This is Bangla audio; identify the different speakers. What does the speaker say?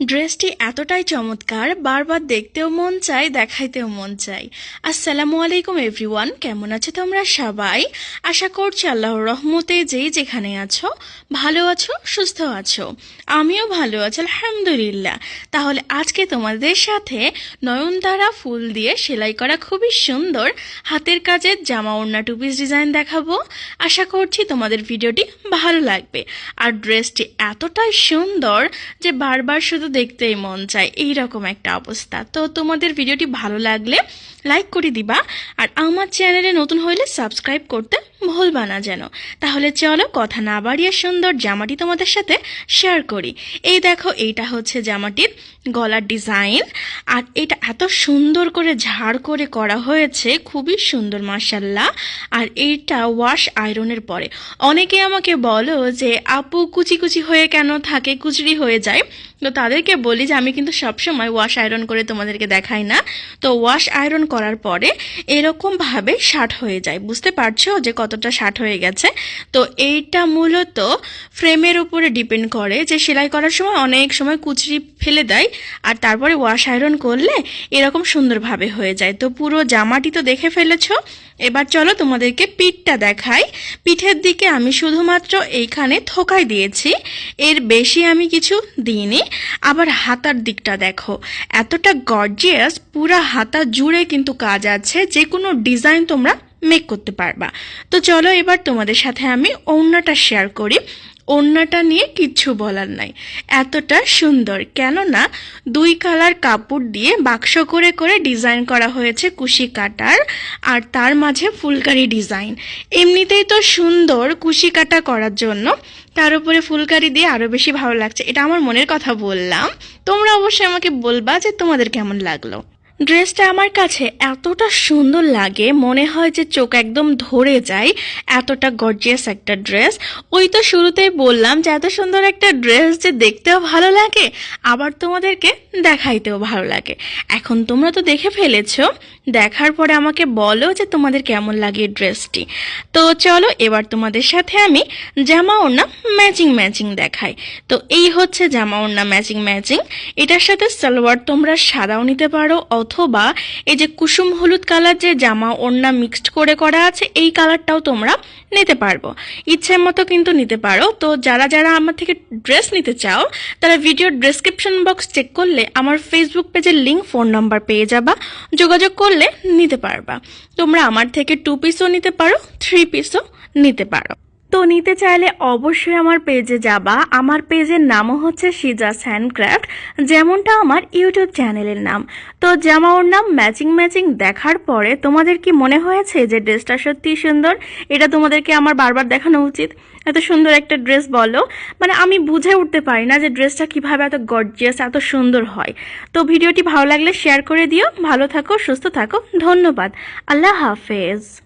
Speaker 1: ড্রেসটি এতটাই চমৎকার, বারবার দেখতেও মন চায়, দেখাইতেও মন চায়। আসসালামু আলাইকুম এভরিওয়ান, কেমন আছো তোমরা সবাই? আশা করছি আল্লাহর রহমতে যেই যেখানে আছো, ভালো আছো, সুস্থ আছো। আমিও ভালো আছি, আলহামদুলিল্লাহ। তাহলে আজকে তোমাদের সাথে নয়নতারা ফুল দিয়ে সেলাই করা খুবই সুন্দর হাতের কাজের জামা ওড়না টু পিস ডিজাইন দেখাবো। আশা করছি তোমাদের ভিডিওটি ভালো লাগবে। আর ড্রেসটি এতটাই সুন্দর যে বারবার শুধু দেখতেই মন চায়। এইরকম একটা অবস্থা। তো তোমাদের ভিডিওটি ভালো লাগলে লাইক করে দিবা আর আমার চ্যানেলে নতুন হইলে সাবস্ক্রাইব করতে ভুলবা না যেন। তাহলে চলো কথা না বাড়িয়ে সুন্দর জামাটি তোমাদের সাথে শেয়ার করি। এই দেখো, এইটা হচ্ছে জামাটির গলার ডিজাইন আর এটা এত সুন্দর করে ঝাড় করে করা হয়েছে, খুবই সুন্দর মার্শাল্লাহ আর এইটা ওয়াশ আয়রনের পরে। অনেকে আমাকে বলো যে, আপু, কুচি কুচি হয়ে কেন থাকে? কুচড়ি হয়ে যায়? তো তাদেরকে বলি যে, আমি কিন্তু সবসময় ওয়াশ আয়রন করে তোমাদেরকে দেখাই না। তো ওয়াশ আয়রন করার পরে এরকমভাবে শার্ট হয়ে যায়। বুঝতে পারছ যে কতটা শার্ট হয়ে গেছে? তো এইটা মূলত ফ্রেমের উপরে ডিপেন্ড করে যে সেলাই করার সময় অনেক সময় কুচরি ফেলে দেয় আর তারপরে ওয়াশ আয়রন করলে এরকম সুন্দরভাবে হয়ে যায়। তো পুরো জামাটি তো দেখে ফেলেছো এবার চলো তোমাদেরকে পিঠটা দেখাই। পিঠের দিকে আমি শুধুমাত্র এইখানে থোকাই দিয়েছি। এর বেশি আমি কিছু দিইনি। আবার হাতার দিকটা দেখো। এতটা গর্জিয়াস পুরা হাতা জুড়ে কিন্তু কাজ আছে। যে কোনো ডিজাইন তোমরা মেক করতে পারবা। তো চলো এবার তোমাদের সাথে আমি ওড়নাটা শেয়ার করি। ওড়নাটা নিয়ে কিচ্ছু বলার নাই। এতটা সুন্দর, কেননা দুই কালার কাপড় দিয়ে বাক্স করে করে ডিজাইন করা হয়েছে কুশি কাটার, আর তার মাঝে ফুলকারি ডিজাইন। এমনিতেই তো সুন্দর কুশি কাটা করার জন্য, তার উপরে ফুলকারি দিয়ে আরও বেশি ভালো লাগছে। এটা আমার মনের কথা বললাম। তোমরা অবশ্যই আমাকে বলবা যে তোমাদের কেমন লাগল। ড্রেসটা আমার কাছে এতটা সুন্দর লাগে, মনে হয় যে চোখ একদম ধরে যায়, এতটা গর্জিয়াস একটা ড্রেস। ওই তো শুরুতেই বললাম যে এত সুন্দর একটা ড্রেস যে দেখতেও ভালো লাগে, আবার তোমাদেরকে দেখাইতেও ভালো লাগে। এখন তোমরা তো দেখে ফেলেছো দেখার পরে আমাকে বলো যে তোমাদের কেমন লাগে ড্রেসটি। তো চলো, এবার তোমাদের সাথে আমি জামা ওড়না ম্যাচিং ম্যাচিং দেখাই। তো এই হচ্ছে জামা ওড়না ম্যাচিং ম্যাচিং এটার সাথে সালোয়ার তোমরা সাদাও নিতে পারো, অথবা এই যে কুসুম হলুদ কালার যে জামা ওড়না মিক্সড করে করা আছে, এই কালারটাও তোমরা নিতে পারব। ইচ্ছে মতো কিন্তু নিতে পারো। তো যারা যারা আমার থেকে ড্রেস নিতে চাও, তারা ভিডিওর ডেসক্রিপশন বক্স চেক করলে আমার ফেসবুক পেজের লিঙ্ক ফোন নাম্বার পেয়ে যাবা। যোগাযোগ করলে নিতে পারবা। তোমরা আমার থেকে টু পিসও নিতে পারো থ্রি পিসও নিতে পারো। তো নিতে চাইলে অবশ্যই আমার পেজে যাবা। আমার পেজের নামও হচ্ছে সিজাস হ্যান্ডক্রাফট যেমনটা আমার ইউটিউব চ্যানেলের নাম। তো জামা ওর নাম ম্যাচিং ম্যাচিং দেখার পরে তোমাদের কি মনে হয়েছে যে ড্রেসটা সত্যি সুন্দর? এটা তোমাদেরকে আমার বারবার দেখানো উচিত। এত সুন্দর একটা ড্রেস বলো। মানে আমি বুঝে উঠতে পারি না যে ড্রেসটা কীভাবে এত গর্জিয়াস এত সুন্দর হয়। তো ভিডিওটি ভালো লাগলে শেয়ার করে দিও। ভালো থাকো, সুস্থ থাকো। ধন্যবাদ। আল্লাহ হাফেজ।